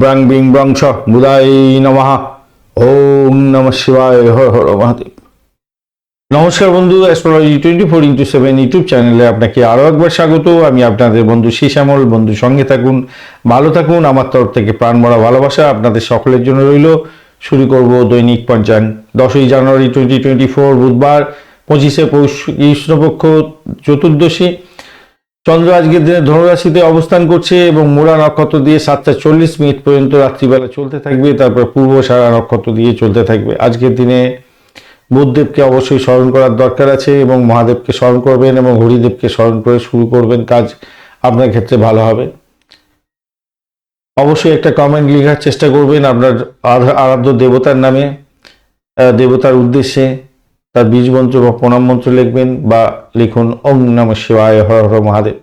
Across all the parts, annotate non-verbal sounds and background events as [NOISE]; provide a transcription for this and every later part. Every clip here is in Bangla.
ব্রাং বিং ব্রং ছ বুধাই নমঃ ওম নম শিবায় হর হর মহাদেব নমস্কার বন্ধু astrology twenty four into seven YouTube চ্যানেলে আপনাকে আরও একবার স্বাগত। আমি আপনাদের বন্ধু শ্যামল বন্ধু, সঙ্গে থাকুন, ভালো থাকুন। আমার তরফ থেকে প্রাণ ভরা ভালোবাসা আপনাদের সকলের জন্য রইল। শুরু করব দৈনিক পঞ্চাঙ্গ দশই জানুয়ারি টোয়েন্টি টোয়েন্টি ফোর বুধবার, পঁচিশে পৌষ কৃষ্ণপক্ষ, চতুর্দশী। চন্দ্র আজকের দিনে ধনুরাশিতে অবস্থান করছে এবং মোড়া নক্ষত্র দিয়ে সাতটা চল্লিশ মিনিট পর্যন্ত রাত্রিবেলা চলতে থাকবে, তারপর পূর্ব সারা নক্ষত্র দিয়ে চলতে থাকবে। আজকের দিনে বুধদেবকে অবশ্যই স্মরণ করার দরকার আছে এবং মহাদেবকে স্মরণ করবেন এবং হরিদেবকে স্মরণ করে শুরু করবেন কাজ আপনার ক্ষেত্রে ভালো হবে। অবশ্যই একটা কমেন্ট লেখার চেষ্টা করবেন আপনার আরাধ্য দেবতার নামে দেবতার উদ্দেশ্যে। তার বীজ মন্ত্র বা প্রণাম মন্ত্র লিখবেন বা লিখুন, ওম নম শিবায়, হর হর মহাদেব।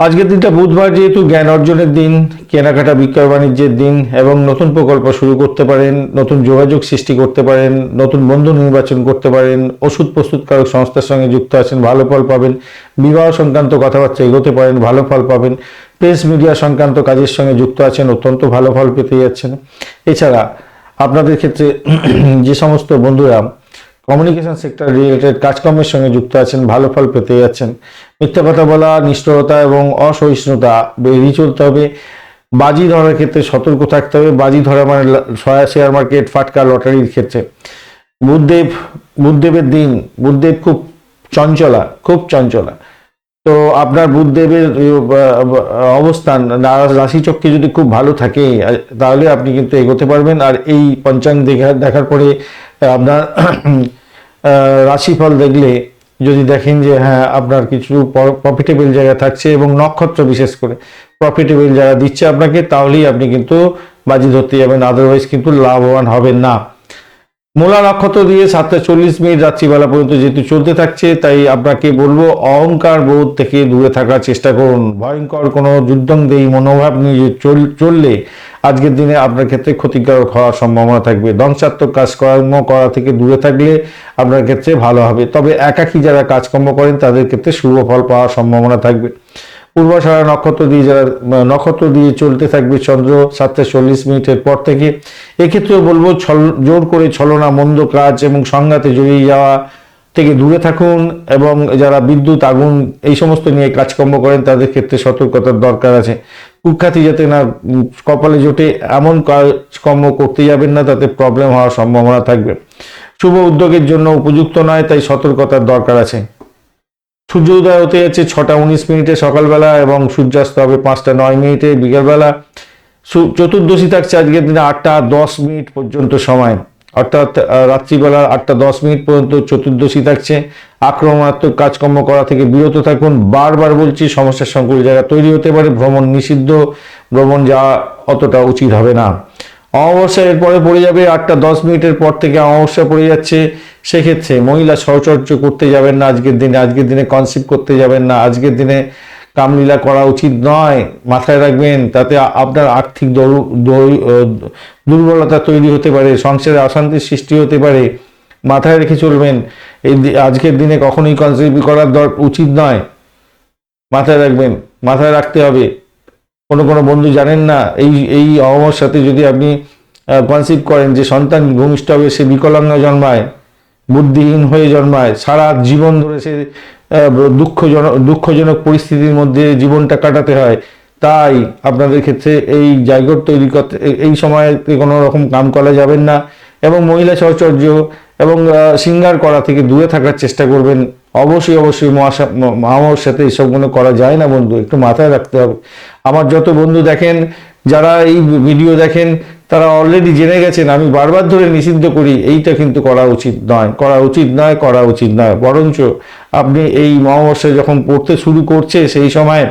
আজকের দিনটা বুধবার যেহেতু জ্ঞান অর্জনের দিন, কেনাকাটা, বিক্রয় বাণিজ্যের দিন, এবং নতুন প্রকল্প শুরু করতে পারেন, নতুন যোগাযোগ সৃষ্টি করতে পারেন, নতুন বন্ধু নির্বাচন করতে পারেন, ওষুধ প্রস্তুতকারক সংস্থার সঙ্গে যুক্ত আছেন, ভালো ফল পাবেন, বিবাহ সংক্রান্ত কথাবার্তা এগোতে পারেন, ভালো ফল পাবেন, প্রেস মিডিয়া সংক্রান্ত কাজের সঙ্গে যুক্ত আছেন, অত্যন্ত ভালো ফল পেতে যাচ্ছেন। এছাড়া আপনাদের ক্ষেত্রে যে সমস্ত বন্ধুরা কমিউনিকেশন সেক্টর রিলেটেড কাজকর্মের সঙ্গে যুক্ত আছেন ভালো ফল পেতে যাচ্ছেন। মিথ্যা কথা বলা নিষ্ঠুরতা এবং অসহিষ্ণুতা বেরিয়ে চলতে হবে। বাজি ধরার ক্ষেত্রে সতর্ক থাকতে হবে। বাজি ধরা মানে শেয়ার মার্কেট ফাটকা লটারির ক্ষেত্রে। বুধদেব বুধদেবের দিন বুধদেব খুব চঞ্চলা খুব চঞ্চলা। তো আপনার আহ, অবস্থান রাশিচক্রে যদি খুব ভালো থাকে তাহলে আপনি কিন্তু এগোতে পারবেন। আর এই পঞ্চাঙ্গ দেখা দেখার পরে আপনার রাশিফল দেখলে যদি দেখেন যে হ্যাঁ আপনার কিছু প্রফিটেবল জায়গা থাকছে এবং নক্ষত্র বিশেষ করে প্রফিটেবল জায়গা দিচ্ছে আপনাকে, তাহলেই আপনি কিন্তু বাজি ধরতে যাবেন আদারওয়াইজ কিন্তু লাভবান হবেন না। মূলা নক্ষত্র দিয়ে সাতটা চল্লিশ মিনিট রাত্রিবেলা পর্যন্ত যেহেতু চলতে থাকছে, তাই আপনাকে বলব অহংকার বোধ থেকে দূরে থাকার চেষ্টা করুন। ভয়ঙ্কর কোনো যুদ্ধংদেহী মনোভাব নিয়ে চল- চললে আজকের দিনে আপনার ক্ষেত্রে ক্ষতিকারক হওয়ার সম্ভাবনা থাকবে। ধ্বংসাত্মক কাজকর্ম করা থেকে দূরে থাকলে আপনার ক্ষেত্রে ভালো হবে। তবে একাকী যারা কাজকর্ম করেন, তাদের ক্ষেত্রে শুভ ফল পাওয়ার সম্ভাবনা থাকবে। পূর্বাষাঢ়া নক্ষত্র দিয়ে যারা নক্ষত্র দিয়ে চলতে থাকবে চন্দ্র সাতটা চল্লিশ মিনিটের পর থেকে, এক্ষেত্রেও বলব ছল, জোর করে ছলনা, মন্দ কাজ এবং সংঘাতে জড়িয়ে যাওয়া থেকে দূরে থাকুন এবং যারা বিদ্যুৎ, আগুন এই সমস্ত নিয়ে কাজকর্ম করেন, তাদের ক্ষেত্রে সতর্কতার দরকার আছে। কুখ্যাতি যাতে না কপালে জোটে, এমন কাজকর্ম করতে যাবেন না, তাতে প্রবলেম হওয়ার সম্ভাবনা থাকবে। শুভ উদ্যোগের জন্য উপযুক্ত নয়, তাই সতর্কতার দরকার আছে। সূর্য উদয় হতে যাচ্ছে ছটা উনিশ মিনিটে সকালবেলা এবং সূর্যাস্ত হবে পাঁচটা নয় মিনিটে বিকেলবেলা। চতুর্দশী থাকছে আজকের দিনে আটটা দশ মিনিট পর্যন্ত সময়। অর্থাৎ রাত্রিবেলা আটটা দশ মিনিট পর্যন্ত চতুর্দশী থাকছে। আক্রমণাত্মক কাজকর্ম করা থেকে বিরত থাকুন। বারবার বলছি, সমস্যার সংকুল জায়গা তৈরি হতে পারে। ভ্রমণ নিষিদ্ধ। ভ্রমণ যাওয়া অতটা উচিত হবে না। অমাবস্যা এরপরে পড়ে যাবে আটটা দশ মিনিটের পর থেকে অমাবস্যা পড়ে যাচ্ছে। সেক্ষেত্রে মহিলা সহচর্য করতে যাবেন না, আজকের দিনে আজকের দিনে কনসিভ করতে যাবেন না। আজকের দিনে কামলীলা করা উচিত নয়। মাথায় রাখবেন, তাতে আপনার আর্থিক দরু- দরু- দুর্বলতা তৈরি হতে পারে, সংসারে অশান্তির সৃষ্টি হতে পারে। মাথায় রেখে চলবেন, এই আজকের দিনে কখনোই কনসিভ করার দর উচিত নয়। মাথায় রাখবেন, মাথায় রাখতে হবে। কোনো কোনো বন্ধু জানেন না, এই এই অহমর সাথে যদি আপনি কনসিভ করেন যে সন্তান ভূমিষ্ঠ হবে, সে বিকলাঙ্গ জন্মায়, বুদ্ধিহীন হয়ে জন্মায়, সারা জীবন ধরে সে দুঃখজনক দুঃখজনক পরিস্থিতির মধ্যে জীবনটা কাটাতে হয়, তাই আপনাদের ক্ষেত্রে এই জায়গা তৈরি করতে এই- এই সময়তে কোনো রকম কাম করা যাবেন না এবং মহিলা সহচর্য এবং সিঙ্গার করা থেকে দূরে থাকার চেষ্টা করবেন। অবশ্যই অবশ্যই মহামার সাথে এইসবগুলো করা যায় না বন্ধু, একটু মাথায় রাখতে হবে। আমার যত বন্ধু দেখেন, যারা এই ভিডিও দেখেন, তারা অলরেডি জেনে গেছেন, আমি বারবার ধরে নিষিদ্ধ করি, এইটা কিন্তু করা উচিত নয়, করা উচিত নয়, করা উচিত নয়। বরঞ্চ আপনি এই অমাবস্যা যখন পড়তে শুরু করছে, সেই সময়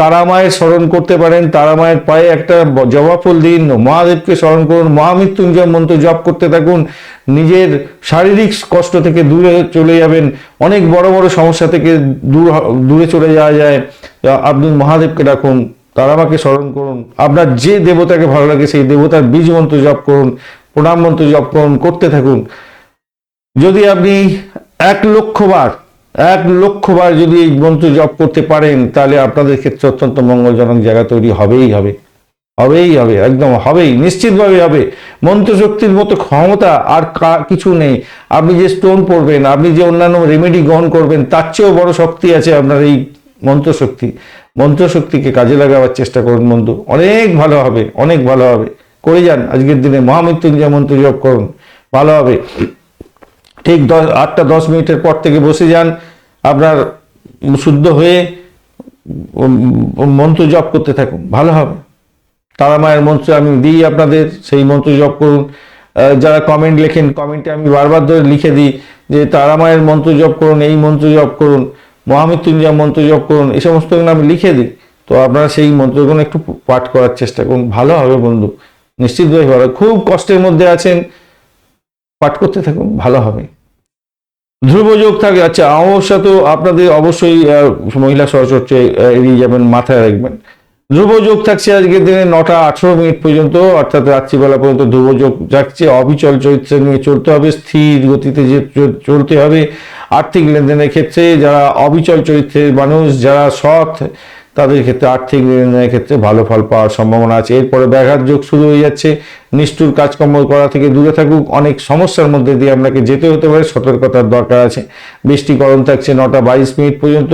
তারা মায়ের স্মরণ করতে পারেন। তারা মায়ের পায়ে একটা ব- জবাফল দিন, মহাদেবকে স্মরণ করুন, মহামৃত্যুঞ্জয় মন্ত্র জপ করতে থাকুন। নিজের শারীরিক কষ্ট থেকে দূরে চলে যাবেন। অনেক বড় বড় সমস্যা থেকে দূর দূরে চলে যাওয়া যায়। আপনি মহাদেবকে ডাকুন তারা তারামাকে স্মরণ করুন। আপনার যে দেবতাকে ভালো লাগে সেই দেবতার বীজ মন্ত্র জপ করুন, প্রণাম মন্ত্র জপ করুন, করতে থাকুন। যদি আপনি এক লক্ষ বার এক লক্ষবার যদি এই মন্ত্র জপ করতে পারেন, তাহলে আপনাদের ক্ষেত্রে অত্যন্ত মঙ্গলজনক জায়গা তৈরি হবেই হবে। হবেই হবে, একদম হবেই, নিশ্চিতভাবে হবে। মন্ত্রশক্তির মতো ক্ষমতা আর কিছু নেই। আপনি যে স্টোন পড়বেন, আপনি যে অন্যান্য রেমেডি গ্রহণ করবেন, তার চেয়েও বড় শক্তি আছে আপনার এই মন্ত্রশক্তি। মন্ত্রশক্তিকে কাজে লাগাবার চেষ্টা করুন বন্ধু। অনেক ভালো হবে, অনেক ভালো হবে। করে যান, আজকের দিনে মহামৃত্যুঞ্জয় মন্ত্র জপ করুন। ভালো হবে। ঠিক দশ, আটটা দশ মিনিটের পর থেকে বসে যান। আপনার শুদ্ধ হয়ে মন্ত্র জপ করতে থাকুন। ভালো হবে। তারা মায়ের মন্ত্র আমি দিই আপনাদের, সেই মন্ত্র জপ করুন। যারা কমেন্ট লেখেন কমেন্টে আমি বারবার ধরে লিখে দিই যে, তারা মায়ের মন্ত্র জপ করুন, এই মন্ত্র জপ করুন, মহামৃত্যুঞ্জয় মন্ত্র জপ করুন এই সমস্তগুলো আমি লিখে দিই। তো আপনারা সেই মন্ত্রগুলো একটু পাঠ করার চেষ্টা করুন। ভালো হবে বন্ধু। নিশ্চিতভাবে ভালো। খুব কষ্টের মধ্যে আছেন। পাঠ করতে থাকুন, ভালো হবে। ধ্রুবযোগ থাকে। আচ্ছা অমাবস্যা তো আপনাদের অবশ্যই মহিলা সহচর্চে এড়িয়ে যাবেন, মাথায় রাখবেন। ধ্রুবযোগ থাকছে আজকের দিনে নটা আঠেরো মিনিট পর্যন্ত, অর্থাৎ রাত্রিবেলা পর্যন্ত ধ্রুবযোগ থাকছে। অবিচল চরিত্র নিয়ে চলতে হবে, স্থির গতিতে যে চলতে হবে আর্থিক লেনদেনের ক্ষেত্রে। যারা অবিচল চরিত্রের মানুষ, যারা সৎ তাদের ক্ষেত্রে আর্থিক লেনদেনের ক্ষেত্রে ভালো ফল পাওয়ার সম্ভাবনা আছে। এরপরে ব্যাঘাত যোগ শুরু হয়ে যাচ্ছে। নিষ্ঠুর কাজকর্ম করা থেকে দূরে থাকুক। অনেক সমস্যার মধ্যে দিয়ে আপনাকে যেতে হতে পারে। সতর্কতার দরকার আছে। বৃষ্টিকরণ থাকছে নটা বাইশ মিনিট পর্যন্ত।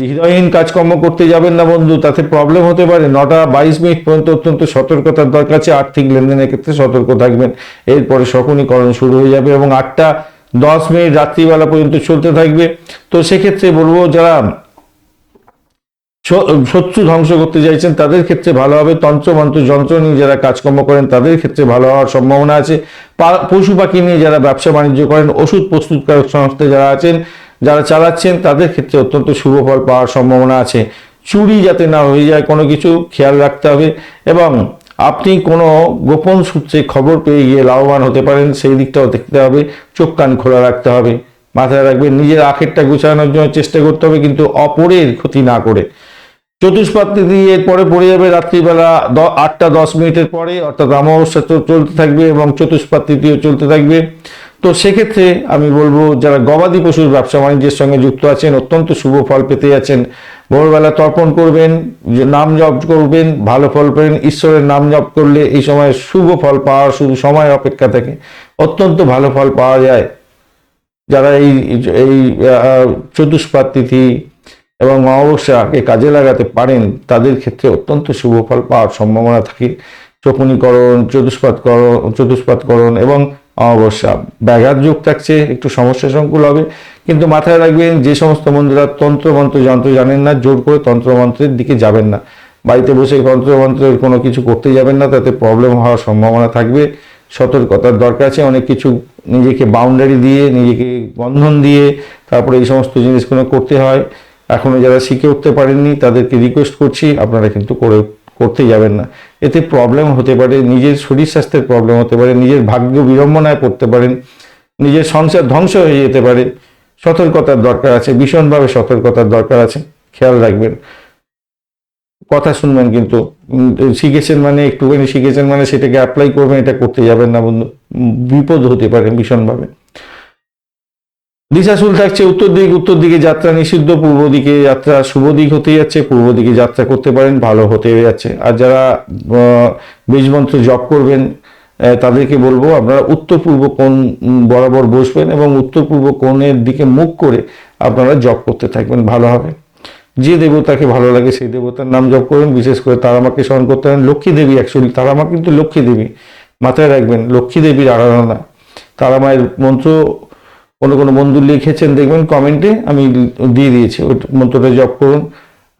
হৃদয়হীন কাজকর্ম করতে যাবেন না বন্ধু, তাতে প্রবলেম হতে পারে। নটা বাইশ মিনিট পর্যন্ত অত্যন্ত সতর্কতার দরকার আছে। আর্থিক লেনদেনের ক্ষেত্রে সতর্ক থাকবেন। এরপরে শকুনীকরণ শুরু হয়ে যাবে এবং আটটা দশ মিনিট রাত্রিবেলা পর্যন্ত চলতে থাকবে। তো সেক্ষেত্রে বলব, যারা শত্রু ধ্বংস করতে চাইছেন, তাদের ক্ষেত্রে ভালো হবে। তন্ত্রমন্ত্র, যন্ত্র নিয়ে যারা কাজকর্ম করেন, তাদের ক্ষেত্রে ভালো হওয়ার সম্ভাবনা আছে। পশু পাখি নিয়ে যারা ব্যবসা বাণিজ্য করেন, ওষুধ প্রস্তুতকারক সংস্থা যারা আছেন, যারা চালাচ্ছেন, তাদের ক্ষেত্রে অত্যন্ত শুভ ফল পাওয়ার সম্ভাবনা আছে। চুরি যাতে না হয়ে যায়, কোনো কিছু খেয়াল রাখতে হবে এবং আপনি কোনো গোপন সূত্রে খবর পেয়ে গিয়ে লাভবান হতে পারেন, সেই দিকটাও দেখতে হবে, চোখ কান খোলা রাখতে হবে। মাথায় রাখবেন, নিজের আখেরটা গুছানোর জন্য চেষ্টা করতে হবে, কিন্তু অপরের ক্ষতি না করে। চতুষ্পাত তিথি এরপরে পড়ে যাবে রাত্রিবেলা আটটা দশ মিনিটের পরে, অর্থাৎ অমাবস্যা চলতে থাকবে এবং চতুষ্পাত তিথিও চলতে থাকবে। তো সেক্ষেত্রে আমি বলব, যারা গবাদি পশুর ব্যবসা বাণিজ্যের সঙ্গে যুক্ত আছেন, অত্যন্ত শুভ ফল পেতে যাচ্ছেন। ভোরবেলা তর্পণ করবেন নাম জপ করবেন, ভালো ফল পেবেন ঈশ্বরের নাম জপ করলে এই সময় শুভ ফল পাওয়ার শুধু সময় অপেক্ষা থাকে। অত্যন্ত ভালো ফল পাওয়া যায়। যারা এই এই চতুষ্পাত তিথি এবং অমাবস্যা অমাবস্যাকে কাজে লাগাতে পারেন, তাদের ক্ষেত্রে অত্যন্ত শুভ ফল পাওয়ার সম্ভাবনা থাকে। শকুনীকরণ, চতুষ্পাতকরণ চতুষ্পাতকরণ এবং অমাবস্যা। ব্যাঘাত যোগ থাকছে, একটু সমস্যা সংকুল হবে। কিন্তু মাথায় রাখবেন, যে সমস্ত বন্ধুরা তন্ত্রমন্ত্র যন্ত্র জানেন না, জোর করে তন্ত্রমন্ত্রের দিকে যাবেন না। বাড়িতে বসে তন্ত্রমন্ত্রের কোনো কিছু করতে যাবেন না, তাতে প্রবলেম হওয়ার সম্ভাবনা থাকবে। সতর্কতার দরকার আছে, অনেক কিছু নিজেকে বাউন্ডারি দিয়ে, নিজেকে বন্ধন দিয়ে, তারপরে এই সমস্ত জিনিসগুলো করতে হয়। এখনও যারা শিখে উঠতে পারেননি, তাদেরকে রিকোয়েস্ট করছি, আপনারা কিন্তু করে করতে যাবেন না। এতে প্রবলেম হতে পারে, নিজের শরীর স্বাস্থ্যের প্রবলেম হতে পারে, নিজের ভাগ্য বিড়ম্বনায় পড়তে পারেন, নিজের সংসার ধ্বংস হয়ে যেতে পারে। সতর্কতার দরকার আছে, ভীষণভাবে সতর্কতার দরকার আছে, খেয়াল রাখবেন। কথা শুনবেন কিন্তু শিখেছেন মানে একটুখানি শিখেছেন মানে সেটাকে অ্যাপ্লাই করবেন, এটা করতে যাবেন না বন্ধু। বিপদ হতে পারে ভীষণভাবে। দিশাশুল থাকছে উত্তর দিক, উত্তর দিকে যাত্রা নিষিদ্ধ, পূর্ব দিকে যাত্রা শুভ দিক হতে যাচ্ছে, পূর্ব দিকে যাত্রা করতে পারেন, ভালো হতে যাচ্ছে। আর যারা বীজমন্ত্র জপ করবেন তাদেরকে বলব, আপনারা উত্তর পূর্ব কোণ বরাবর বসবেন এবং উত্তর পূর্ব কোণের দিকে মুখ করে আপনারা জপ করতে থাকবেন, ভালো হবে। যে দেবতাকে ভালো লাগে সেই দেবতার নাম জপ করবেন বিশেষ করে তারামাকে স্মরণ করতে পারেন, লক্ষ্মী দেবী অ্যাকচুয়ালি তারামা কিন্তু লক্ষ্মী দেবী। মাথায় রাখবেন, লক্ষ্মী দেবীর আরাধনা। তারামায়ের মন্ত্র কোনো কোনো বন্ধু লিখেছেন, দেখবেন কমেন্টে আমি দিয়ে দিয়েছি, ওই মন্ত্রটা জপ করুন।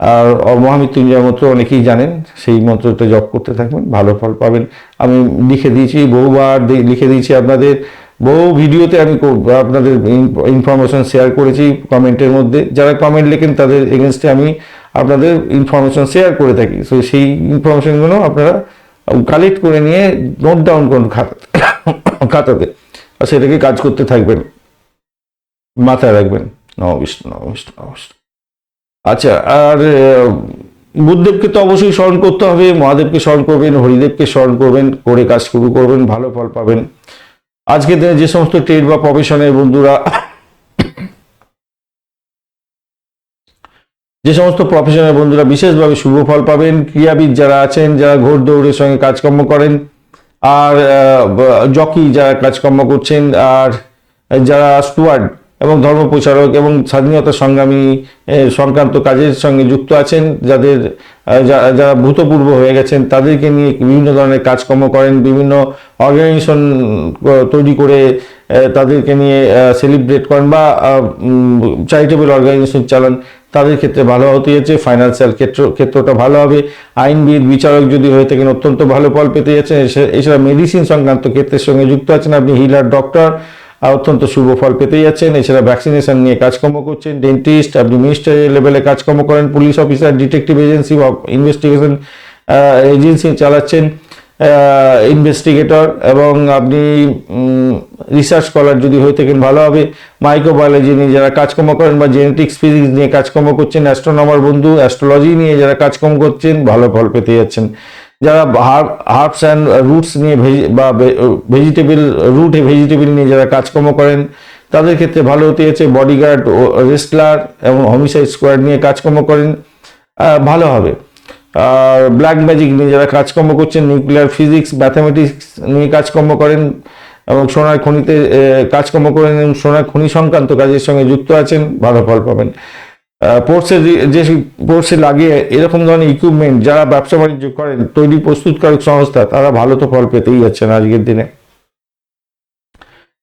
আর মহামৃত্যুঞ্জয় মন্ত্র অনেকেই জানেন, সেই মন্ত্রটা জপ করতে থাকবেন, ভালো ফল পাবেন। আমি লিখে দিয়েছি, বহুবার লিখে দিয়েছি আপনাদের। বহু ভিডিওতে আমি আপনাদের ইনফরমেশন শেয়ার করেছি কমেন্টের মধ্যে। যারা কমেন্ট লেখেন, তাদের এগেনস্টে আমি আপনাদের ইনফরমেশন শেয়ার করে থাকি। তো সেই ইনফরমেশনগুলো আপনারা কালেক্ট করে নিয়ে নোট ডাউন করুন খাতাতে [COUGHS] খাতাতে। আর সেটাকে কাজ করতে থাকবেন। মাথায় রাখবেন। নম বিষ্ণু নম বিষ্ণু নম আচ্ছা আর বুদ্ধদেবকে তো অবশ্যই স্মরণ করতে হবে, মহাদেবকে স্মরণ করবেন, হরিদেবকে স্মরণ করবেন, করে কাজ শুরু করবেন, ভালো ফল পাবেন। আজকের দিনে যে সমস্ত ট্রেড বা প্রফেশনের বন্ধুরা, যে সমস্ত প্রফেশনের বন্ধুরা বিশেষভাবে শুভ ফল পাবেন, ক্রীড়াবিদ যারা আছেন, যারা ঘোর দৌড়ের সঙ্গে কাজকর্ম করেন, আর জকি যারা কাজকর্ম করছেন, আর, যারা স্টুয়ার্ড এবং ধর্ম প্রচারক এবং স্বাধীনতা সংগ্রামী সংক্রান্ত কাজের সঙ্গে যুক্ত আছেন, যাদের যারা ভূতপূর্ব হয়ে গেছেন, তাদেরকে নিয়ে বিভিন্ন ধরনের কাজকর্ম করেন, বিভিন্ন অর্গানাইজেশন তৈরি করে তাদেরকে নিয়ে সেলিব্রেট করেন বা চ্যারিটেবল অর্গানাইজেশন চালান, তাদের ক্ষেত্রে ভালো হতে যাচ্ছে ফাইন্যান্সিয়াল ক্ষেত্র, ক্ষেত্রটা ভালো হবে। আইনবিদ, বিচারক যদি হয়ে থাকেন, অত্যন্ত ভালো ফল পেতে যাচ্ছেন এছাড়া মেডিসিন সংক্রান্ত ক্ষেত্রের সঙ্গে যুক্ত আছেন আপনি হিলার ডক্টর অত্যন্ত শুভ ফল পেতে যাচ্ছেন। এছাড়া ভ্যাকসিনেশন নিয়ে কাজকর্ম করছেন ডেন্টিস্ট আপনি মিনিস্টারি লেভেলে কাজকর্ম করেন পুলিশ অফিসার ডিটেকটিভ এজেন্সি বা ইনভেস্টিগেশন এজেন্সি চালাচ্ছেন ইনভেস্টিগেটর এবং আপনি রিসার্চ স্কলার যদি হয়ে থাকেন ভালো হবে। মাইক্রোবায়োলজি নিয়ে যারা কাজকর্ম করেন বা জেনেটিক্স ফিজিক্স নিয়ে কাজকর্ম করছেন অ্যাস্ট্রোনমার বন্ধু অ্যাস্ট্রোলজি নিয়ে যারা কাজকর্ম করছেন, ভালো ফল পেতে যাচ্ছেন। যারা হার্বস অ্যান্ড রুটস নিয়ে বা ভেজিটেবল, রুট ভেজিটেবল নিয়ে যারা কাজকর্ম করেন, তাদের ক্ষেত্রে ভালো হতে যাচ্ছে বডিগার্ড রেস্টলার এবং হোমিসাইড স্কোয়াড নিয়ে কাজকর্ম করেন ভালো হবে। আর ব্ল্যাক ম্যাজিক নিয়ে যারা কাজকর্ম করছেন, নিউক্লিয়ার ফিজিক্স, ম্যাথামেটিক্স নিয়ে কাজকর্ম করেন এবং সোনার খনিতে কাজকর্ম করেন এবং সোনার খনি সংক্রান্ত কাজের সঙ্গে যুক্ত আছেন, ভালো ফল পাবেন। পোর্টসে যে পোর্টসে লাগিয়ে এরকম ধরনের ইকুইপমেন্ট যারা ব্যবসা বাণিজ্য করেন, তৈরি প্রস্তুতকারক সংস্থা, তারা ভালো তো ফল পেতেই যাচ্ছেন আজকের দিনে।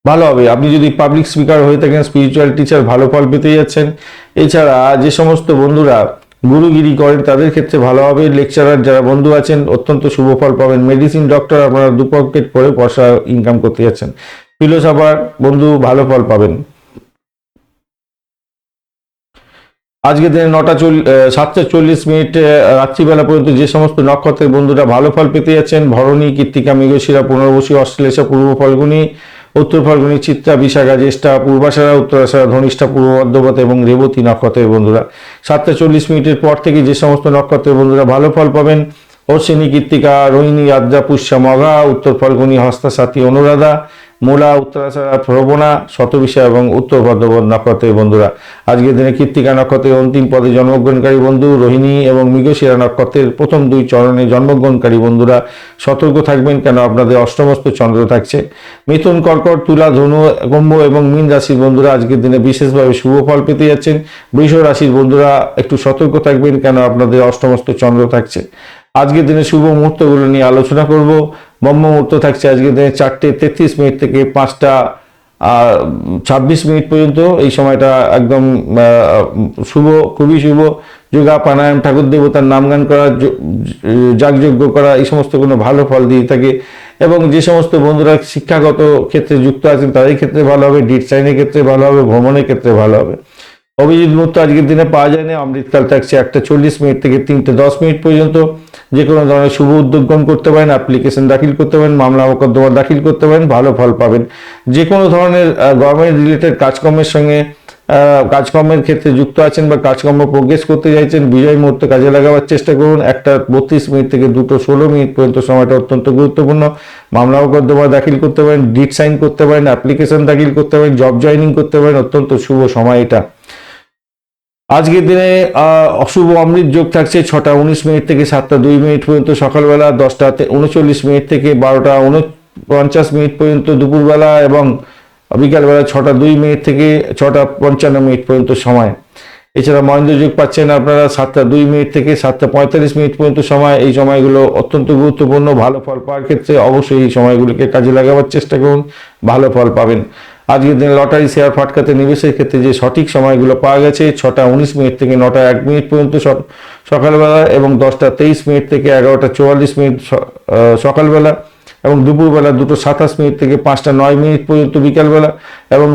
ভালো হবে। আপনি যদি পাবলিক স্পিকার হয়ে থাকেন স্পিরিচুয়াল টিচার ভালো ফল পেতে যাচ্ছেন। এছাড়া যে সমস্ত বন্ধুরা গুরুগিরি করেন, তাদের ক্ষেত্রে ভালো হবে। লেকচারার যারা বন্ধু আছেন, অত্যন্ত শুভ ফল পাবেন। মেডিসিন ডক্টর আপনারা দু পকেট করে পয়সা ইনকাম করতে যাচ্ছেন। ফিলোসফার বন্ধু ভালো ফল পাবেন। আজকে দিনে নটা চল সাতটা চল্লিশ মিনিট রাত্রিবেলা পর্যন্ত যে সমস্ত নক্ষত্রের বন্ধুরা ভালো ফল পেতে যাচ্ছেন, ভরণী কৃত্তিকা মৃগশিরা, পুনর্বসী, অশ্লেষা, পূর্ব ফল্গুনী, উত্তর ফল্গুনী, চিত্রা, বিশাখা, জ্যেষ্ঠা, পূর্বাশারা, উত্তরাশারা, ধনিষ্ঠা, পূর্ব বর্ধবত এবং রেবতী নক্ষত্রের বন্ধুরা। সাতটা চল্লিশ মিনিটের পর থেকে যে সমস্ত নক্ষত্রের বন্ধুরা ভালো ফল পাবেন, অশ্বিনী কৃত্তিকা রোহিণী, আদ্রা, পুষ্যা মঘা উত্তর ফল্গুনী, হস্তা, সাথী, অনুরাধা মূলা উত্তরাশারা প্রবণা, শতবিশা এবং উত্তর ভদ্রপদ নক্ষত্রের বন্ধুরা। আজকের দিনে কৃত্তিকা নক্ষত্রের অন্তিম পদে জন্মগ্রহণকারী বন্ধু রোহিণী এবং মৃগশিরা নক্ষত্রের প্রথম দুই চরণে জন্মগ্রহণকারী বন্ধুরা সতর্ক থাকবেন কেন আপনাদের অষ্টমস্ত চন্দ্র থাকছে। মিথুন, কর্কট, তুলা, ধনু, কুম্ভ এবং মীন রাশির বন্ধুরা আজকের দিনে বিশেষভাবে শুভ ফল পেতে যাচ্ছেন। বৃষ রাশির বন্ধুরা একটু সতর্ক থাকবেন কেন আপনাদের অষ্টমস্ত চন্দ্র থাকছে। আজকের দিনে শুভ মুহূর্তগুলো নিয়ে আলোচনা করব। ব্রহ্ম মুহূর্ত থাকছে আজকের দিনে চারটে তেত্রিশ মিনিট থেকে পাঁচটা ছাব্বিশ মিনিট পর্যন্ত। এই সময়টা একদম শুভ, খুবই শুভ। যোগা প্রাণায়াম, ঠাকুর দেবতার নাম গান করা যাগযজ্ঞ করা, এই সমস্ত কোনো ভালো ফল দিয়ে থাকে। এবং যে সমস্ত বন্ধুরা শিক্ষাগত ক্ষেত্রে যুক্ত আছেন, তাদের ক্ষেত্রে ভালো হবে, ডিট সাইনের ক্ষেত্রে ভালো হবে, ভ্রমণের ক্ষেত্রে ভালো হবে। অভিজিৎ মুহূর্ত আজকের দিনে পাওয়া যায় না অমৃতকাল থাকছে একটা চল্লিশ মিনিট থেকে তিনটে দশ মিনিট পর্যন্ত। যে কোনো ধরনের শুভ উদ্যোগ গ্রহণ করতে পারেন অ্যাপ্লিকেশন দাখিল করতে পারেন, মামলা মোকদ্দমা দাখিল করতে পারেন, ভালো ফল পাবেন। যে কোনো ধরনের গভর্নমেন্ট রিলেটেড কাজকর্মের সঙ্গে কাজকর্মের ক্ষেত্রে যুক্ত আছেন বা কাজকর্ম প্রোগ্রেস করতে চাইছেন, বিজয় মুহূর্ত কাজে লাগাবার চেষ্টা করুন। একটা বত্রিশ মিনিট থেকে দুটো ষোলো মিনিট পর্যন্ত সময়টা অত্যন্ত গুরুত্বপূর্ণ। মামলা মোকদ্দমা দাখিল করতে পারেন ডিট সাইন করতে পারেন অ্যাপ্লিকেশন দাখিল করতে পারেন জব জয়নিং করতে পারেন। অত্যন্ত শুভ সময় এটা। আজকের দিনে অশুভ অমৃত যোগ থাকছে ছটা উনিশ মিনিট থেকে সাতটা দুই মিনিট পর্যন্ত। সকালবেলা দশটা উনচল্লিশ মিনিট থেকে বারোটা উনপঞ্চাশ মিনিট পর্যন্ত দুপুরবেলা এবং বিকালবেলা ছটা দুই মিনিট থেকে ছটা পঞ্চান্ন মিনিট পর্যন্ত সময়। এছাড়া মহেন্দ্র যোগ পাচ্ছেন আপনারা সাতটা দুই মিনিট থেকে সাতটা পঁয়তাল্লিশ মিনিট পর্যন্ত সময়। এই সময়গুলো অত্যন্ত গুরুত্বপূর্ণ। ভালো ফল পাওয়ার ক্ষেত্রে অবশ্যই এই সময়গুলোকে কাজে লাগাবার চেষ্টা করুন। ভালো ফল পাবেন। আজকের দিনে লটারি শেয়ার ফাটকাতে নিবেশের ক্ষেত্রে যে সঠিক সময়গুলো পাওয়া গেছে, ছটা উনিশ মিনিট থেকে নটা এক মিনিট পর্যন্ত সকালবেলা এবং দশটা তেইশ মিনিট থেকে এগারোটা চুয়াল্লিশ মিনিট সকালবেলা এবং দুপুরবেলা দুটো সাতাশ মিনিট থেকে পাঁচটা নয় মিনিট পর্যন্ত বিকালবেলা এবং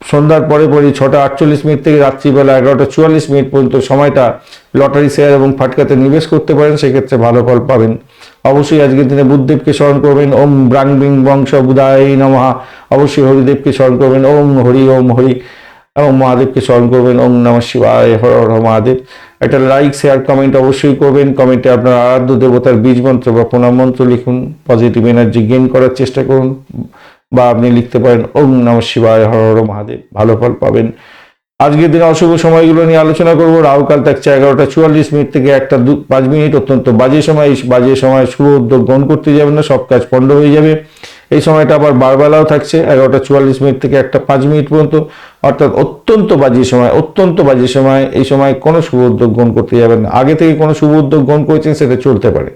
সন্ধ্যার পরে পরে ছটা আটচল্লিশ মিনিট থেকে রাত্রিবেলা এগারোটা চুয়াল্লিশ মিনিট পর্যন্ত সময়টা লটারি শেয়ার এবং ফাটকাতে নিবেশ করতে পারেন, সেক্ষেত্রে ভালো ফল পাবেন। অবশ্যই আজকের দিনে বুদ্ধদেবকে স্মরণ করবেন। ওম ব্রাং বিং বংশ বুধায় নমহা অবশ্যই হরিদেবকে স্মরণ করবেন। ওম হরি ওম হরি। এবং মহাদেবকে স্মরণ করবেন। ওম নম শিবায়। হর হর মহাদেব। একটা লাইক শেয়ার কমেন্ট অবশ্যই করবেন। কমেন্টে আপনার আরাধ্য দেবতার বীজ মন্ত্র বা প্রণাম মন্ত্র লিখুন। পজিটিভ এনার্জি গেইন করার চেষ্টা করুন। বা আপনি লিখতে পারেন, ওম নম শিবায়। হর হর মহাদেব। ভালো ফল পাবেন। আজকের দিনে অশুভ সময়গুলো নিয়ে আলোচনা করব। রাহুকাল থাকছে এগারোটা চুয়াল্লিশ মিনিট থেকে একটা দু পাঁচ মিনিট অত্যন্ত বাজে সময়। বাজে সময় শুভ উদ্যোগ গ্রহণ করতে যাবেন না, সব কাজ পণ্ড হয়ে যাবে। এই সময়টা আবার বারবেলাও থাকছে, এগারোটা চুয়াল্লিশ মিনিট থেকে একটা পাঁচ মিনিট পর্যন্ত। অর্থাৎ অত্যন্ত বাজে সময়, অত্যন্ত বাজে সময়। এই সময় কোনো শুভ উদ্যোগ গ্রহণ করতে যাবেন না। আগে থেকে কোনো শুভ উদ্যোগ গ্রহণ করেছেন, সেটা চলতে পারে।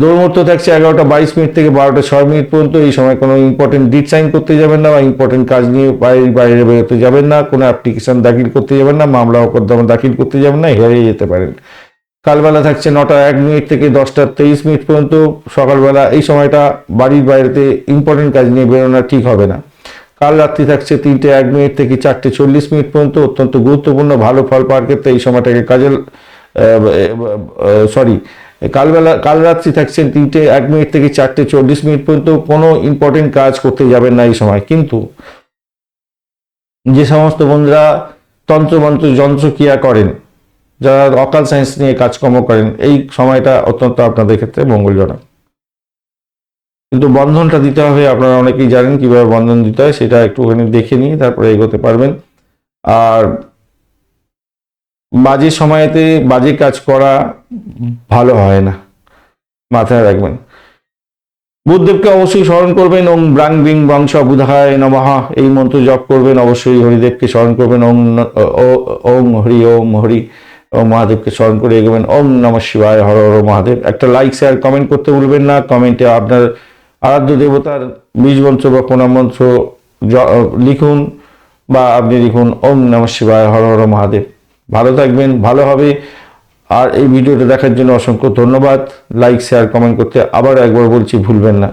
দৌড়মূর্ত থাকছে এগারোটা বাইশ মিনিট থেকে বারোটা ছয় মিনিট পর্যন্ত। এই সময় কোনো ইম্পর্টেন্ট ডিট সাইন করতে যাবেন না বা ইম্পর্টেন্ট কাজ নিয়ে বাইরে বাইরে বেরোতে যাবেন না। কোনো অ্যাপ্লিকেশন দাখিল করতে যাবেন না, মামলা মোকদ্দমা দাখিল করতে যাবেন না হেরিয়ে যেতে পারেন। কালবেলা থাকছে নটা এক মিনিট থেকে দশটা তেইশ মিনিট পর্যন্ত। সকালবেলা এই সময়টা বাড়ির বাইরেতে ইম্পর্টেন্ট কাজ নিয়ে বেরোনো ঠিক হবে না। কাল রাত্রি থাকছে তিনটে এক মিনিট থেকে চারটে চল্লিশ মিনিট পর্যন্ত। অত্যন্ত গুরুত্বপূর্ণ, ভালো ফল পাওয়ার ক্ষেত্রে এই সময়টাকে কাজে সরি কালবেলা কাল রাত্রি থাকছেন তিনটে, এক মিনিট থেকে চারটে চল্লিশ মিনিট পর্যন্ত কোনো ইম্পর্টেন্ট কাজ করতে যাবেন না এই সময়। কিন্তু যে সমস্ত বন্ধুরা তন্ত্রমন্ত্র যন্ত্রক্রিয়া করেন, যারা অকাল সায়েন্স নিয়ে কাজকর্ম করেন, এই সময়টা অত্যন্ত আপনাদের ক্ষেত্রে মঙ্গলজনক। কিন্তু বন্ধনটা দিতে হবে, আপনারা অনেকেই জানেন কীভাবে বন্ধন দিতে হয়, সেটা একটুখানি দেখে নিয়ে তারপরে এগোতে পারবেন। আর বাজে সময়েতে বাজে কাজ করা ভালো হয় না। মাথায় রাখবেন। বুদ্ধদেবকে অবশ্যই স্মরণ করবেন। ওং ব্রাং বিং বংশ বুধায় নমঃ। এই মন্ত্র জপ করবেন। অবশ্যই হরিদেবকে স্মরণ করবেন। ও- ওং হরি, ওম হরি ও মহাদেবকে স্মরণ করে এগোবেন। ওম নম শিবায়। হর হর মহাদেব। একটা লাইক শেয়ার কমেন্ট করতে ভুলবেন না। কমেন্টে আপনার আরাধ্য দেবতার বীজ মন্ত্র বা প্রণাম মন্ত্র লিখুন বা আপনি লিখুন, ওম নম শিবায়। হর হর মহাদেব। ভালো থাকবেন, ভালো হবে। আর এই ভিডিওটা দেখার জন্য অসংখ্য ধন্যবাদ। লাইক শেয়ার কমেন্ট করতে আবার একবার বলছি ভুলবেন না।